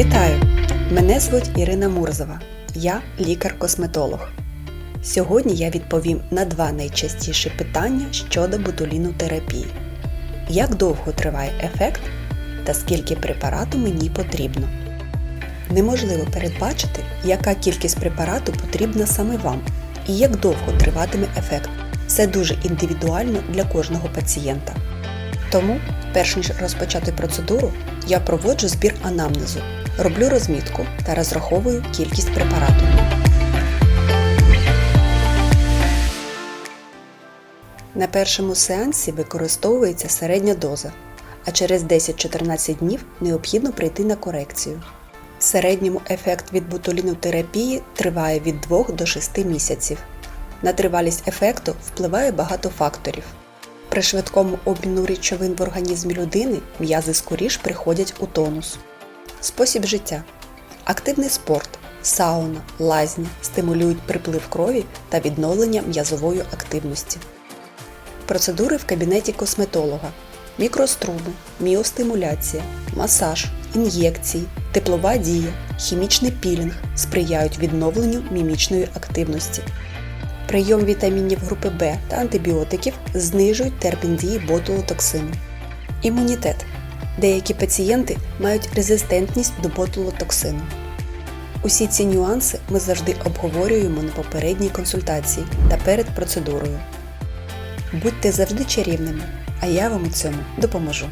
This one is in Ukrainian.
Вітаю! Мене звуть Ірина Мурзова. Я лікар-косметолог. Сьогодні я відповім на два найчастіші питання щодо ботулінотерапії. Як довго триває ефект та скільки препарату мені потрібно? Неможливо передбачити, яка кількість препарату потрібна саме вам і як довго триватиме ефект. Це дуже індивідуально для кожного пацієнта. Тому, перш ніж розпочати процедуру, я проводжу збір анамнезу, роблю розмітку та розраховую кількість препарату. На першому сеансі використовується середня доза, а через 10-14 днів необхідно прийти на корекцію. В середньому ефект від ботулінотерапії триває від 2 до 6 місяців. На тривалість ефекту впливає багато факторів. При швидкому обміну речовин в організмі людини м'язи скоріш приходять у тонус. Спосіб життя. Активний спорт, сауна, лазня стимулюють приплив крові та відновлення м'язової активності. Процедури в кабінеті косметолога. Мікроструми, міостимуляція, масаж, ін'єкції, теплова дія, хімічний пілінг сприяють відновленню мімічної активності. Прийом вітамінів групи В та антибіотиків знижують термін дії ботулотоксину. Імунітет. Деякі пацієнти мають резистентність до ботулотоксину. Усі ці нюанси ми завжди обговорюємо на попередній консультації та перед процедурою. Будьте завжди чарівними, а я вам у цьому допоможу.